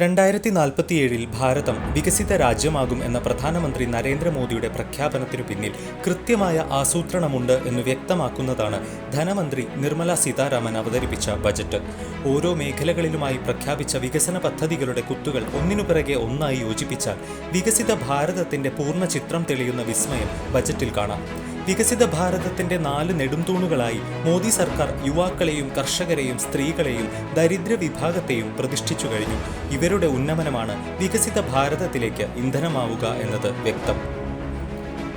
രണ്ടായിരത്തി നാൽപ്പത്തിയേഴിൽ ഭാരതം വികസിത രാജ്യമാകും എന്ന പ്രധാനമന്ത്രി നരേന്ദ്രമോദിയുടെ പ്രഖ്യാപനത്തിനു പിന്നിൽ കൃത്യമായ ആസൂത്രണമുണ്ട് എന്ന് വ്യക്തമാക്കുന്നതാണ് ധനമന്ത്രി നിർമ്മല സീതാരാമൻ അവതരിപ്പിച്ച ബജറ്റ്. ഓരോ മേഖലകളിലുമായി പ്രഖ്യാപിച്ച വികസന പദ്ധതികളുടെ കുത്തുകൾ ഒന്നിനു പിറകെ ഒന്നായി യോജിപ്പിച്ചാൽ വികസിത ഭാരതത്തിന്റെ പൂർണ ചിത്രം തെളിയുന്ന വിസ്മയം ബജറ്റിൽ കാണാം. വികസിത ഭാരതത്തിന്റെ നാല് നെടുംതൂണുകളായി മോദി സർക്കാർ യുവാക്കളെയും കർഷകരെയും സ്ത്രീകളെയും ദരിദ്ര വിഭാഗത്തെയും പ്രതിഷ്ഠിച്ചു കഴിഞ്ഞു. ഇവരുടെ ഉന്നമനമാണ് വികസിത ഭാരതത്തിലേക്ക് ഇന്ധനമാവുക എന്നത് വ്യക്തം.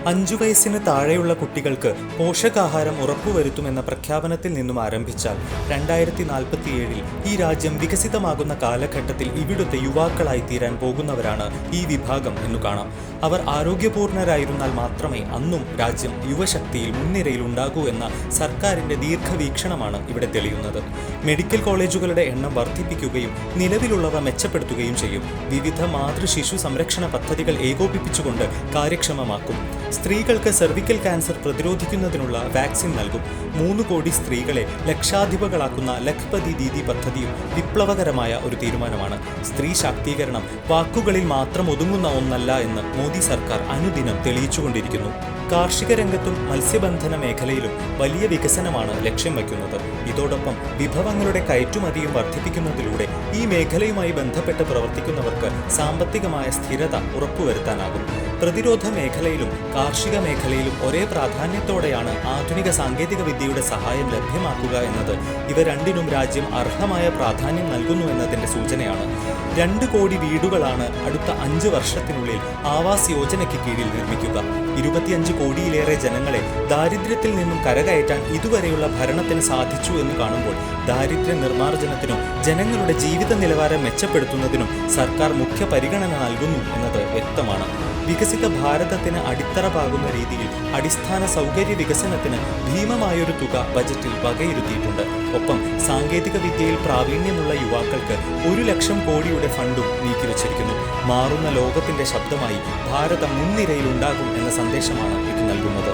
അഞ്ചു വയസ്സിന് താഴെയുള്ള കുട്ടികൾക്ക് പോഷകാഹാരം ഉറപ്പുവരുത്തുമെന്ന പ്രഖ്യാപനത്തിൽ നിന്നും ആരംഭിച്ചാൽ രണ്ടായിരത്തി നാൽപ്പത്തിയേഴിൽ ഈ രാജ്യം വികസിതമാകുന്ന കാലഘട്ടത്തിൽ ഇവിടുത്തെ യുവാക്കളായി തീരാൻ പോകുന്നവരാണ് ഈ വിഭാഗം എന്നു കാണാം. അവർ ആരോഗ്യപൂർണരായിരുന്നാൽ മാത്രമേ അന്നും രാജ്യം യുവശക്തിയിൽ മുൻനിരയിൽ ഉണ്ടാകൂ എന്ന സർക്കാരിന്റെ ദീർഘവീക്ഷണമാണ് ഇവിടെ തെളിയുന്നത്. മെഡിക്കൽ കോളേജുകളുടെ എണ്ണം വർദ്ധിപ്പിക്കുകയും നിലവിലുള്ളവ മെച്ചപ്പെടുത്തുകയും ചെയ്യും. വിവിധ മാതൃ ശിശു സംരക്ഷണ പദ്ധതികൾ ഏകോപിപ്പിച്ചുകൊണ്ട് കാര്യക്ഷമമാക്കും. സ്ത്രീകൾക്ക് സെർവിക്കൽ ക്യാൻസർ പ്രതിരോധിക്കുന്നതിനുള്ള വാക്സിൻ നൽകും. മൂന്ന് കോടി സ്ത്രീകളെ ലക്ഷാധിപകളാക്കുന്ന ലഖ്പതി ദീദി പദ്ധതിയും വിപ്ലവകരമായ ഒരു തീരുമാനമാണ്. സ്ത്രീ ശാക്തീകരണം വാക്കുകളിൽ മാത്രം ഒതുങ്ങുന്ന ഒന്നല്ല എന്ന് മോദി സർക്കാർ അനുദിനം തെളിയിച്ചുകൊണ്ടിരിക്കുന്നു. കാർഷിക രംഗത്തും മത്സ്യബന്ധന മേഖലയിലും വലിയ വികസനമാണ് ലക്ഷ്യം വയ്ക്കുന്നത്. ഇതോടൊപ്പം വിഭവങ്ങളുടെ കയറ്റുമതിയും വർദ്ധിപ്പിക്കുന്നതിലൂടെ ഈ മേഖലയുമായി ബന്ധപ്പെട്ട് പ്രവർത്തിക്കുന്നവർക്ക് സാമ്പത്തികമായ സ്ഥിരത ഉറപ്പുവരുത്താനാകും. പ്രതിരോധ മേഖലയിലും കാർഷിക മേഖലയിലും ഒരേ പ്രാധാന്യത്തോടെയാണ് ആധുനിക സാങ്കേതിക വിദ്യയുടെ സഹായം ലഭ്യമാക്കുക എന്നത്. ഇവ രണ്ടിനും രാജ്യം അർഹമായ പ്രാധാന്യം നൽകുന്നു എന്നതിന്റെ സൂചനയാണ്. രണ്ട് കോടി വീടുകളാണ് അടുത്ത അഞ്ച് വർഷത്തിനുള്ളിൽ ആവാസ് യോജനയ്ക്ക് കീഴിൽ നിർമ്മിക്കുക. ഇരുപത്തിയഞ്ച് കോടിയിലേറെ ജനങ്ങളെ ദാരിദ്ര്യത്തിൽ നിന്നും കരകയറ്റാൻ ഇതുവരെയുള്ള ഭരണത്തിന് സാധിച്ചു എന്ന് കാണുമ്പോൾ ദാരിദ്ര്യ നിർമ്മാർജനത്തിനും ജനങ്ങളുടെ ജീവിത നിലവാരം മെച്ചപ്പെടുത്തുന്നതിനും സർക്കാർ മുഖ്യ പരിഗണന നൽകുന്നു എന്നത് വ്യക്തമാണ്. വികസിത ഭാരതത്തിന് അടിത്തറ പാകുന്ന രീതിയിൽ അടിസ്ഥാന സൗകര്യ വികസനത്തിന് ഭീമമായൊരു തുക ബജറ്റിൽ വകയിരുത്തിയിട്ടുണ്ട്. ഒപ്പം സാങ്കേതിക വിദ്യയിൽ പ്രാവീണ്യമുള്ള യുവാക്കൾക്ക് ഒരു ലക്ഷം കോടിയുടെ ഫണ്ടും നീക്കിവച്ചിരിക്കുന്നു. മാറുന്ന ലോകത്തിന്റെ ശബ്ദമായി ഭാരതം മുൻനിരയിലുണ്ടാകും എന്ന സന്ദേശമാണ് ഇത് നൽകുന്നത്.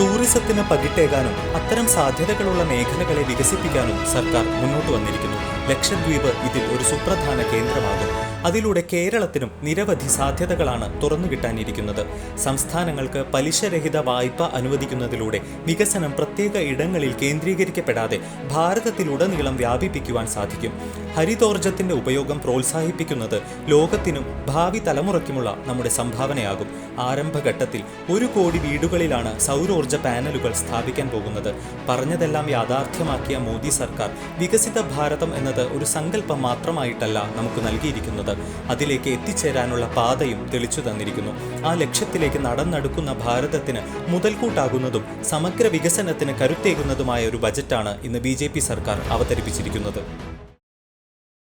ടൂറിസത്തിന് പകിട്ടേകാനും അത്തരം സാധ്യതകളുള്ള മേഖലകളെ വികസിപ്പിക്കാനും സർക്കാർ മുന്നോട്ട് വന്നിരിക്കുന്നു. ലക്ഷദ്വീപ് ഇതിൽ ഒരു സുപ്രധാന കേന്ദ്രമാകും. അതിലൂടെ കേരളത്തിനും നിരവധി സാധ്യതകളാണ് തുറന്നു കിട്ടാനിരിക്കുന്നത്. സംസ്ഥാനങ്ങൾക്ക് പലിശരഹിത വായ്പ അനുവദിക്കുന്നതിലൂടെ വികസനം പ്രത്യേക ഇടങ്ങളിൽ കേന്ദ്രീകരിക്കപ്പെടാതെ ഭാരതത്തിലുടനീളം വ്യാപിപ്പിക്കുവാൻ സാധിക്കും. ഹരിതോർജത്തിന്റെ ഉപയോഗം പ്രോത്സാഹിപ്പിക്കുന്നത് ലോകത്തിനും ഭാവി തലമുറയ്ക്കുമുള്ള നമ്മുടെ സംഭാവനയാകും. ആരംഭഘട്ടത്തിൽ ഒരു കോടി വീടുകളിലാണ് സൗരോർജ പാനലുകൾ സ്ഥാപിക്കാൻ പോകുന്നത്. പറഞ്ഞതെല്ലാം യാഥാർത്ഥ്യമാക്കിയ മോദി സർക്കാർ വികസിത ഭാരതം എന്നത് ഒരു സങ്കല്പം മാത്രമായിട്ടല്ല നമുക്ക് നൽകിയിരിക്കുന്നത്. അതിലേക്ക് എത്തിച്ചേരാനുള്ള പാതയും തെളിച്ചു തന്നിരിക്കുന്നു. ആ ലക്ഷ്യത്തിലേക്ക് നടന്നെടുക്കുന്ന ഭാരതത്തിന് മുതൽക്കൂട്ടാകുന്നതും സമഗ്ര വികസനത്തിന് കരുത്തേകുന്നതുമായ ഒരു ബജറ്റാണ് ഇന്ന് ബി സർക്കാർ അവതരിപ്പിച്ചിരിക്കുന്നത്.